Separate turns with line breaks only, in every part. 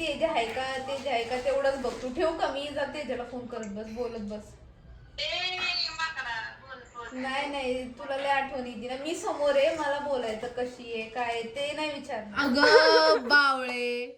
तेज आहे का तेज आहे का तेवढंच बघ तू. ठेव का? मी जा तेजाला फोन करत बस बोलत बस. नाही नाही तुला लय आठवण येते ना. मी समोर आहे मला बोलायचं कशी आहे काय आहे ते नाही विचारणार.
अगं बावळे.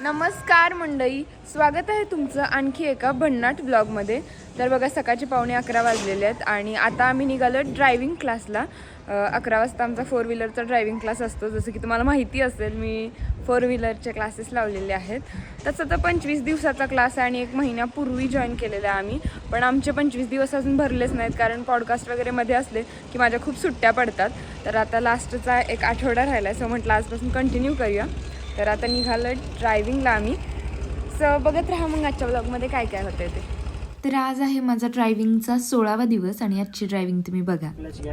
नमस्कार मंडळी. स्वागत आहे तुमचं आणखी एका भन्नाट ब्लॉगमध्ये तर बघा सकाळचे पावणे अकरा वाजलेले आहेत आणि आता आम्ही निघालो ड्रायव्हिंग क्लासला अकरा वाजता आमचा फोर व्हीलरचा ड्रायव्हिंग क्लास असतो. जसं की तुम्हाला माहिती असेल मी फोर व्हीलरचे क्लासेस लावलेले आहेत. तसं तर पंचवीस दिवसाचा क्लास आहे आणि एक महिन्यापूर्वी जॉईन केलेला आहे आम्ही. पण आमचे पंचवीस दिवस अजून भरलेच नाहीत कारण पॉडकास्ट वगैरेमध्ये असले की माझ्या खूप सुट्ट्या पडतात. तर आता लास्टचा एक आठवडा राहिला आहे सो म्हटलं आजपासून कंटिन्यू करूया. तर आता निघालं ड्रायव्हिंगला आम्ही. सो बघत राहा मग आजच्या ब्लॉगमध्ये काय काय होतंय ते.
तर आज आहे माझा ड्रायव्हिंगचा सोळावा दिवस आणि आजची ड्रायव्हिंग तुम्ही बघा.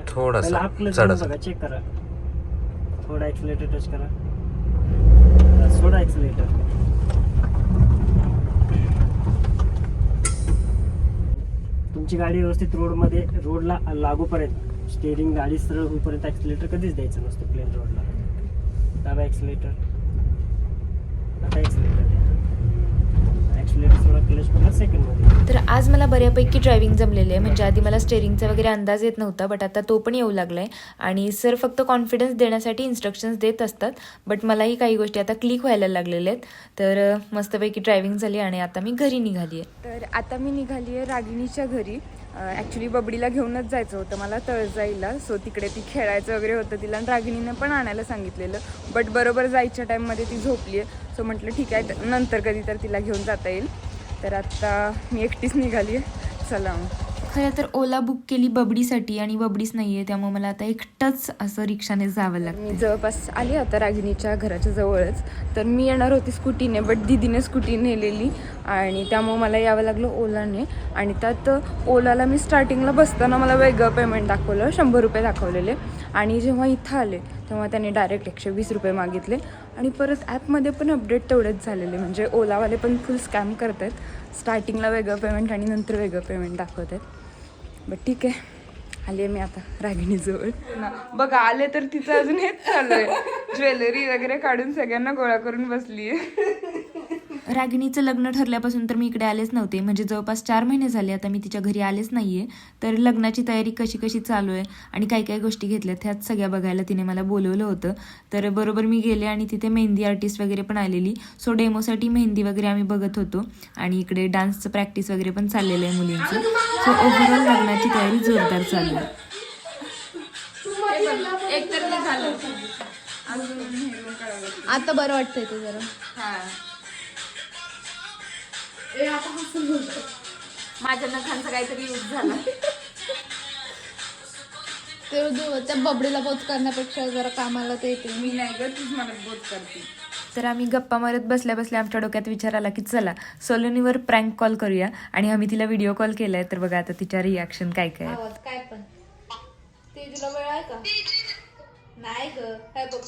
थोडासा.
बघा चेक करा. थोडा एक्सलेटर टच करा. एक्सलेटर तुमची गाडी व्यवस्थित रोडमध्ये रोडला लागूपर्यंत स्टेअरिंग गाडी सरळ होईपर्यंत ॲक्सिलेटर कधीच द्यायचं नसतं प्लेन रोडला दाबा ॲक्सिलेटर आता एक्सलेटर ॲक्सिलेटर थोडा क्लच पडला सेकंडमध्ये
तर आज मला बऱ्यापैकी ड्रायव्हिंग जमलेली आहे. म्हणजे आधी मला स्टेअरिंगचा वगैरे अंदाज येत नव्हता बट आता तो पण येऊ लागला आहे आणि सर फक्त कॉन्फिडन्स देण्यासाठी इन्स्ट्रक्शन्स देत असतात बट मलाही काही गोष्टी आता क्लिक व्हायला लागलेल्या आहेत. तर मस्तपैकी ड्रायव्हिंग झाली आणि आता मी घरी निघाली आहे
तर आता मी निघाली आहे रागिणीच्या घरी. ॲक्च्युली बबडीला घेऊनच जायचं होतं मला तळजाईला. सो तिकडे ती खेळायचं वगैरे होतं तिला आणि रागिणीनं पण आणायला सांगितलेलं. बट बरोबर जायच्या टाईममध्ये ती झोपली आहे सो म्हटलं ठीक आहे नंतर कधी तर तिला घेऊन जाता येईल. तर आता मी एकटीच निघाली आहे चला मग.
खरं तर ओला बुक केली बबडीसाठी आणि बबडीच नाही आहे त्यामुळे मला आता एकटंच असं रिक्षाने जावं लागतं
मी जवळपास आली आता रागिणीच्या घराच्या जवळच. तर मी येणार होती स्कूटीने बट दिदीने स्कूटी नेलेली. आणि त्यामुळे मला यावं लागलं ओलाने. आणि त्यात ओलाला मी स्टार्टिंगला बसताना मला वेगळं पेमेंट दाखवलं शंभर रुपये दाखवलेले. आणि जेव्हा इथं आले तेव्हा त्यांनी डायरेक्ट एकशे वीस रुपये मागितले. आणि परत ॲपमध्ये पण अपडेट तेवढेच झालेले. म्हणजे ओलावाले पण फुल स्कॅम करत आहेत स्टार्टिंगला वेगळं पेमेंट आणि नंतर वेगळं पेमेंट दाखवत आहेत बट ठीक आहे. आली आहे मी आता रागिणीजवळ. बघा आले तर तिचं अजून हेच चालू आहे ज्वेलरी वगैरे काढून सगळ्यांना गोळा करून बसली
रागिणीचं लग्न ठरल्यापासून तर मी इकडे आलेच नव्हते. म्हणजे जवळपास चार महिने झाले आता मी तिच्या घरी आलेच नाहीये. तर लग्नाची तयारी कशी कशी चालू आहे आणि काय काय गोष्टी घेतल्यात ह्याच सगळ्या बघायला तिने मला बोलवलं होतं. तर बरोबर मी गेले आणि तिथे मेहंदी आर्टिस्ट वगैरे पण आलेली. सो डेमोसाठी मेहंदी वगैरे आम्ही बघत होतो. आणि इकडे डान्सचं प्रॅक्टिस वगैरे पण चाललेलं आहे मुलींचं. सो ओव्हरऑल लग्नाची तयारी जोरदार चालू आहे.
एक तर मी झालं.
आता बरं वाटतंय ते जरा.
माझ्या नखांचा काहीतरी यूज झाला.
ते त्या बबडीला बोच करण्यापेक्षा जरा कामाला ते येते.
मी नाही ग तूच मला बोध करते.
तर आम्ही गप्पा मारत बसल्या बसल्या आमच्या डोक्यात विचार आला की चला सोलोनीवर प्रँक कॉल करूया. आणि आम्ही तिला व्हिडिओ कॉल केलाय तर बघा आता तिच्या रिॲक्शन काय काय.
आवाज काय पण. ते तुला वेळ आहे का? नाही ग काय बघ.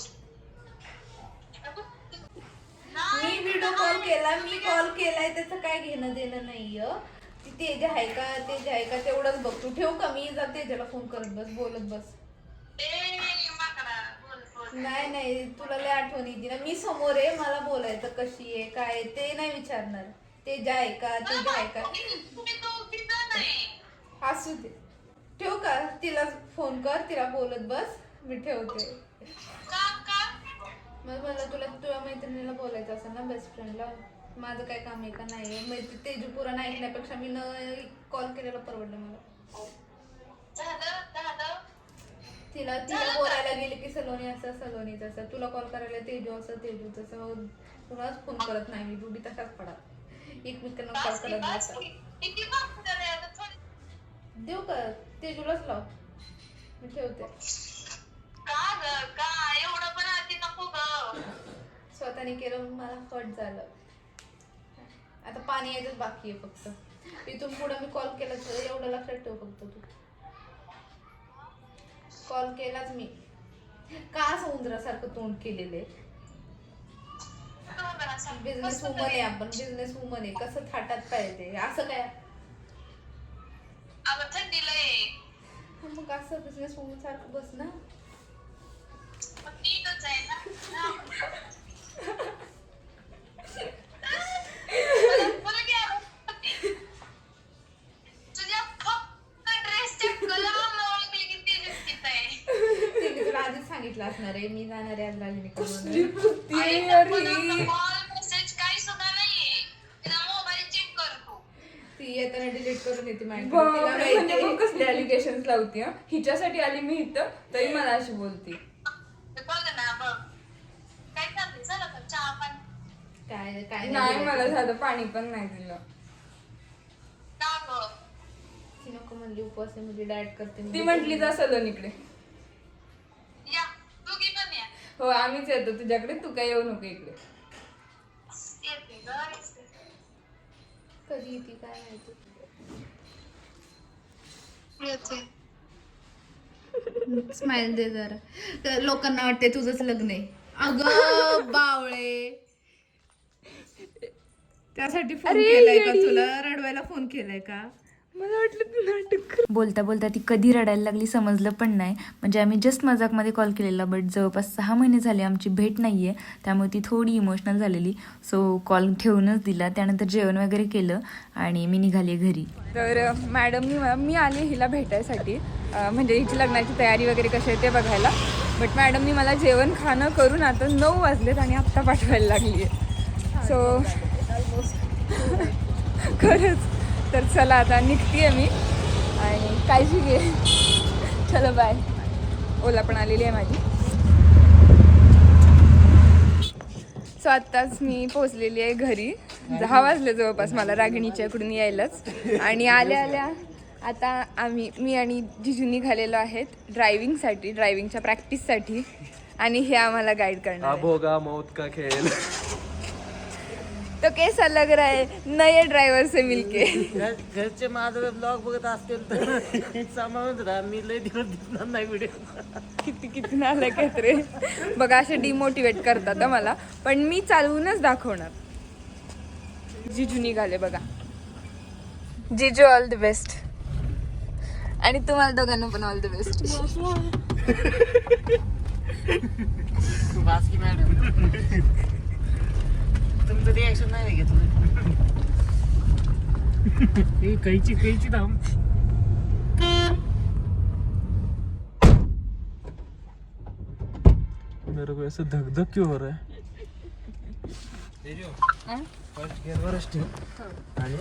व्हिडिओ कॉल केला मी कॉल केलाय त्याचं काय घेणं देणं नाहीये. ती तेज आहे का तेज आहे का तेवढंच बघ. तू ठेव का? मी जा तेजाला फोन करत बस बोलत बस. नाही नाही तुला लय आठवण येते ना. मी समोर आहे मला बोलायचं कशी आहे काय आहे ते नाही विचारणार. तेज आहे का तेज आहे का. असू दे. ठेव का? तिला फोन कर तिला बोलत बस. मी ठेवते. मग मला तुला तुझ्या मैत्रिणीला बोलायचं असं ना बेस्ट फ्रेंडला माझं काय काम आहे का नाही मैत्री तेजू पुरा ऐकण्यापेक्षा मी न कॉल केलेला परवडलं मला. तिला तिला बोलायला गेले की सलोनी असं सलोनी तसं. तुला कॉल करायला तेजू असं तेजू तसं. कुणाच फोन करत नाही मी. दुडी तशाच पडा. एकमेकांना कॉल करत बसा. देऊ का. तेजूलाच लाव. मी ठेवते. स्वतःने केलं मला हट झालं. आता पाणी यायचंच बाकी आहे फक्त. इथून पुढे मी कॉल केला तर एवढं लक्षात ठेव फक्त तू. कॉल केलाच मी. का समुद्रासारखं तोंड केलेले बिझनेस वुमन आहे आपण बिझनेस वुमन आहे. कसं थाटात पाहिजे? असं काय? मग असं बिझनेस वुमन सारखं बस ना. आधीच सांगितलं असणार आहे मी जाणार आहे आज
तू
येताना डिलीट करून येते
बापरे, म्हणजे कसले अलिगेशन लावती हं? हिच्यासाठी आली मी इथं तरी मला अशी बोलती
ते बघ ना बघ चला तर चहा पाणी.
काय काय
नाही
दिलं.
मला साधं पाणी पण नाही दिलं.
का गं?
ती नको म्हणली उपवास आहे म्हणजे डाएट करते मी.
ती म्हंटली जा सलन इकडे.
या तू की पण या.
हो आम्हीच येतो तुझ्याकडे तू काय येऊ नको इकडे.
येते ग येते.
कधी ती काय माहिती.
येते.
स्माइल दे जरा. तर लोकांना वाटते तुझंच लग्न आहे. अगं बावळे. त्यासाठी फोन केलाय का. तुला रडवायला फोन केलाय का?
मला वाटलं तू नाटक कर.
बोलता बोलता ती कधी रडायला लागली समजलं पण नाही. म्हणजे आम्ही जस्ट मजाकमध्ये कॉल केलेला बट जवळपास सहा महिने झाले आमची भेट नाही आहे त्यामुळे ती थोडी इमोशनल झालेली. सो कॉल ठेवूनच दिला. त्यानंतर जेवण वगैरे केलं आणि मी निघाली घरी.
तर मॅडमनी मला मी आले हिला भेटायसाठी. म्हणजे हिची लग्नाची तयारी वगैरे कशी आहे ते बघायला. बट मॅडमनी मला जेवण खाणं करून आता नऊ वाजलेत आणि आत्ता पाठवायला लागली आहे सो खरंच. तर चला आता निघतीये मी. आणि काळजी घे. चलो बाय ओला पण आलेली आहे माझी. सो आत्ताच मी पोचलेली आहे घरी. दहा वाजले जवळपास मला रागिणीच्या इकडून यायलाच. आणि आल्या आल्या. आता आम्ही मी आणि जिजू निघालेलो आहेत ड्रायव्हिंगसाठी ड्रायव्हिंगच्या प्रॅक्टिससाठी. आणि हे आम्हाला गाईड करणार आहे.
मौत का खेल.
तो कैसा लग रहा है नए ड्रायव्हर से मिलके.
घर- घरचे माझं ब्लॉग बघत असतील तर सांभाळून राहा मी लय दिवस दिसणार नाही व्हिडिओ
किती किती नालायक आहेत रे. बघा असे डिमोटिवेट करतात हं मला पण मी चालवूनच दाखवणार. जिजू निघाले बघा. जिजू ऑल द बेस्ट आणि तुम्हाला दोघांना पण ऑल द बेस्ट
बासकी मॅडम. तुमचं रिॲक्शन नाही घेतलं कैची कैची धाम.
मेरे को ऐसे धक धक क्यों हो रहा है?
फर्स्ट गिअरवरच ठेव. आणि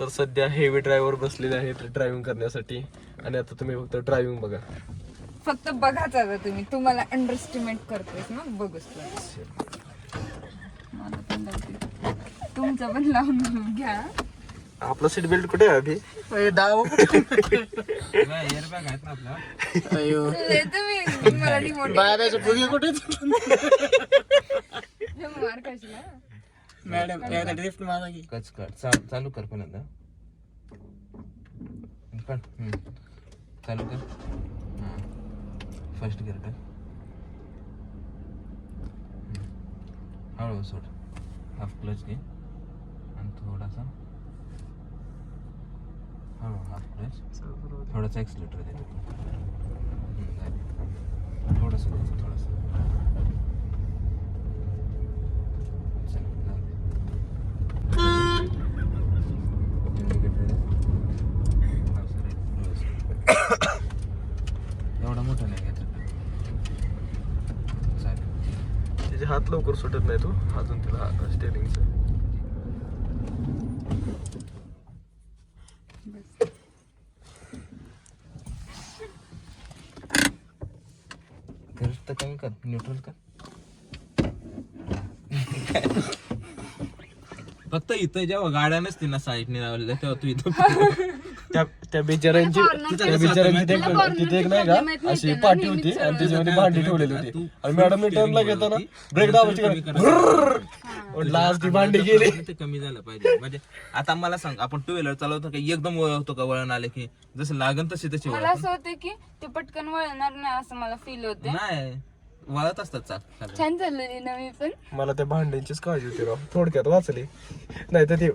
तर सध्या हेवी ड्रायव्हर बसलेले आहेत ड्रायव्हिंग करण्यासाठी. आणि आता तुम्ही फक्त ड्रायव्हिंग बघा.
फक्त बघाच आता तुम्ही. तुम्हाला अंडरस्टिमेट करतोय. ना बघूच. मला पण लावते. तुमचं पण लावून घ्या.
आपला सीट बेल्ट कुठे आहे अभि?
डाव.
तुम्ही
फुगे कुठे
मार कशला?
मॅडम एकदा ड्रिफ्ट माझा की.
कच कर चाल- चालू कर पण आता कर हम्म. चालू कर. फर्स्ट गिअर कर. हम्म. हळूहळू सोड. हाफ क्लच घे. आणि थोडासा. हळू हाफ क्लच थोडासा एक्सलेटर दे. थोडंसं द्यायचं थोडंसं चल, जाऊ दे. Indicator दे. हा, sorry, reverse. एवढा मोठा नाही घ्यायचा चालेल
तिचे हात लवकर सुटत नाही तू. अजून तिला स्टेरिंगचं
कमी कर न्यूट्रल कर फक्त इथं जेव्हा गाड्या नसतील ना साईडने लावलेल्या तेव्हा तू इथं
त्या त्या बिचाऱ्यांची त्या बिचाऱ्यांची ते तिथे एक नाही का? अशी पाठी होती आणि त्याच्यामध्ये भांडी ठेवलेली होती. आणि मॅडमने टर्नला घेताना ब्रेक दाबायची आज ती भांडी गेली
ते कमी झालं पाहिजे. म्हणजे आता मला सांग आपण टू व्हीलर चालवतो का? एकदम वळवतो का वळण आले की? जसं लागन तसे तसे
मला
वळण.
असं होतं की ते पटकन वळणार नाही असं मला फील होते
नाही. वळत असतात चाक खाली.
छान चाललेली ना मी पण.
मला त्या भांड्यांचीच काळजी होती राव. थोडक्यात वाचली. नाही तर ती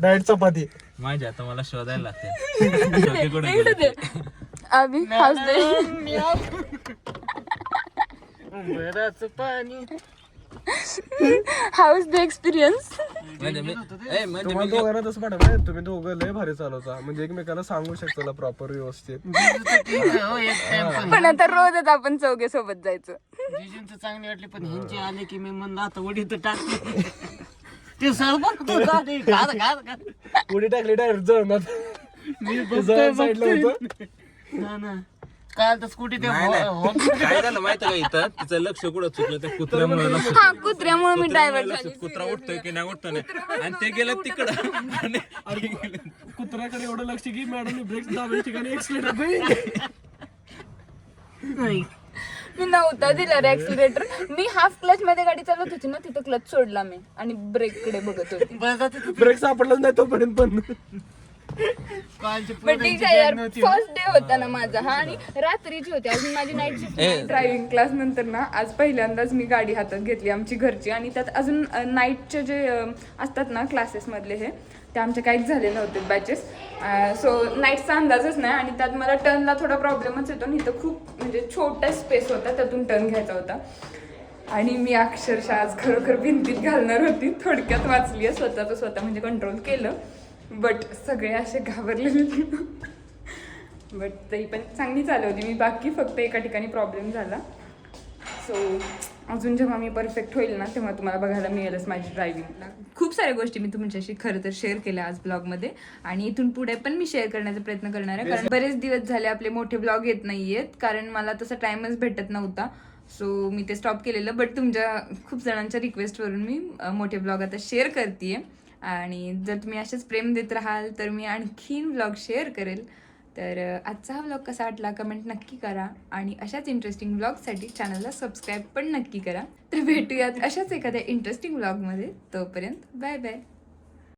डायरेक्ट चपाती.
माझ्या आता मला शोधायला लागते. शोधे कुठे गेले?
दे
बराच पाणी.
हाऊस द एक्सपिरियन्स
म्हणजे मी ए, म्हणजे
तुम्हाला
मी
दोघांना तसं पाठवा तुम्ही दोघं लय भारी चालवता. म्हणजे एकमेकाला सांगू शकता प्रॉपर व्यवस्थित.
पण. आता रोजच आपण चौघे सोबत जायचं.
जिजूंचं चांगली वाटली पण ह्यांची आले की मी म्हणलं आता उडी तर टाकली ते
उडी टाकली डायरेक्ट जळणात जळण साईडला होतं.
ना ना. काल तर स्कूटी ते
नाही.
हो-
काय झालं माहिती का इथं? तिचं लक्ष कुठं चुकलं त्या कुत्र्यामुळे लक्ष
हा कुत्र्यामुळे मी
कुत्र्यामुळे
ड्रायव्हर
लक्ष कुत्रा उठतोय की नाही उठतो नाही. आणि ते गेलं तिकडं. आणि
कुत्र्याकडे एवढं लक्ष की मॅडम ब्रेक दाबायच्या ठिकाणी. एक्सिलेटर
मी नव्हता दिला रे ऍक्सिलेटर मी हाफ क्लच मध्ये गाडी चालवत होती ना तिथं क्लच सोडला मी. आणि ब्रेककडे बघत होती.
ब्रेक सापडलाच नाही तोपर्यंत पण.
कालची
पण ठीक आहे यार फर्स्ट डे होता ना माझा हा आणि रात्रीची होती. अजून माझी नाईट शिफ्ट ड्रायव्हिंग क्लास नंतर ना आज पहिल्यांदाच मी गाडी हातात घेतली आमची घरची. आणि त्यात अजून नाईटचे जे असतात ना क्लासेस मधले हे ते आमचे काहीच झाले नव्हते बॅचेस सो नाईटचा अंदाजच नाही. आणि त्यात मला टर्नला थोडा प्रॉब्लेमच येतो आणि इथं खूप म्हणजे छोटा स्पेस होता त्यातून टर्न घ्यायचा होता. आणि मी अक्षरशः आज खरोखर भिंतीत घालणार होती. थोडक्यात वाचली आहे स्वतःचं स्वतः म्हणजे कंट्रोल केलं. बट सगळे असे घाबरलेले बट तरी पण चांगली चालवली मी बाकी फक्त एका ठिकाणी प्रॉब्लेम झाला. सो अजून जेव्हा मी परफेक्ट होईल ना तेव्हा तुम्हाला बघायला मिळेलच माझी ड्रायव्हिंगला खूप साऱ्या गोष्टी मी तुमच्याशी खरं तर शेअर केल्या आज ब्लॉगमध्ये आणि इथून पुढे पण मी शेअर करण्याचा प्रयत्न करणार आहे. कारण बरेच दिवस झाले आपले मोठे ब्लॉग येत नाही आहेत कारण मला तसा टाइमच भेटत नव्हता. सो मी ते स्टॉप केलेलं. बट तुमच्या खूप जणांच्या रिक्वेस्टवरून मी मोठे ब्लॉग आता शेअर करते आणि जर तुम्ही असेच प्रेम देत राहाल तर मी आणखीन ब्लॉग शेअर करेल. तर आजचा हा ब्लॉग कसा वाटला कमेंट नक्की करा आणि अशाच इंटरेस्टिंग ब्लॉगसाठी चॅनलला सबस्क्राईब पण नक्की करा. तर भेटूयात अशाच एखाद्या इंटरेस्टिंग ब्लॉगमध्ये तोपर्यंत बाय बाय